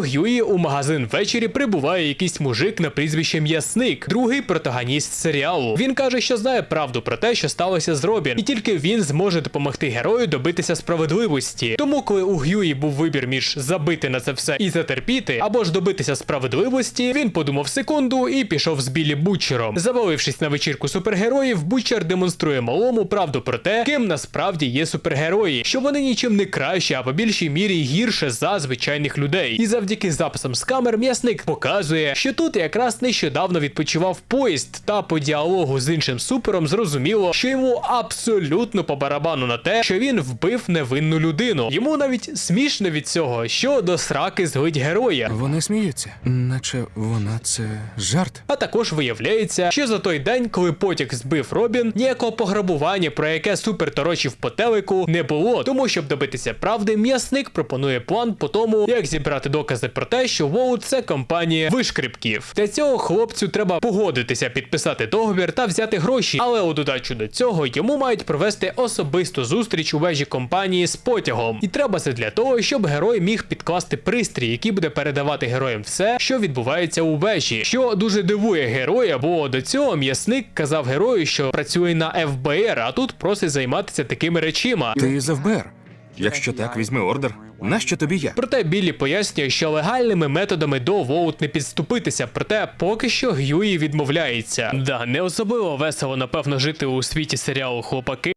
Г'юї у магазин ввечері прибуває якийсь мужик на прізвище М'ясник, другий протагоніст серіалу. Він каже, що знає правду про те, що сталося з Робін, і тільки він зможе допомогти герою добитися справедливості. Тому, коли у Г'юї був вибір між забити на це все і затерпіти, або ж добитися справедливості, він подумав секунду і пішов з Білі Бутчером. Завалившись на вечірку супергероїв, Бутчер демонструє малому правду про те, ким насправді є супергерої, що вони нічим не краще, а по більшій мірі гірше за звичайних людей. І завдяки записам з камер м'ясник показує, що тут якраз нещодавно відпочивав поїзд, та по діалогу з іншим супером зрозуміло, що йому абсолютно по барабану на те, що він вбив невинну людину. Йому навіть смішно від цього, що до сраки злить героя. Вони сміються, наче вона це жарт. А також виявляється, що за той день, коли потяг збив Робін, ніякого пограбування, про яке супер торочив по телеку, не було. Тому, щоб добитися правди, м'ясник пропонує план по тому, як зібрати докази про те, що Воу це компанія вишкрипків. Для цього хлопцю треба погодитися, підписати договір та взяти гроші. Але у додачу до цього йому мають провести особисту зустріч у вежі компанії з потягом. І треба це для того, щоб герой міг підкласти пристрій, який буде передавати героям все, що відбувається у вежі, що дуже дивує героя, бо до цього м'ясник казав герою, що працює на ФБР, а тут просить займатися такими речима. Ти з ФБР. Якщо так, візьми ордер. Нащо тобі я? Проте Біллі пояснює, що легальними методами до Воут не підступитися, проте поки що Г'юї відмовляється. Да, не особливо весело, напевно, жити у світі серіалу хлопаки.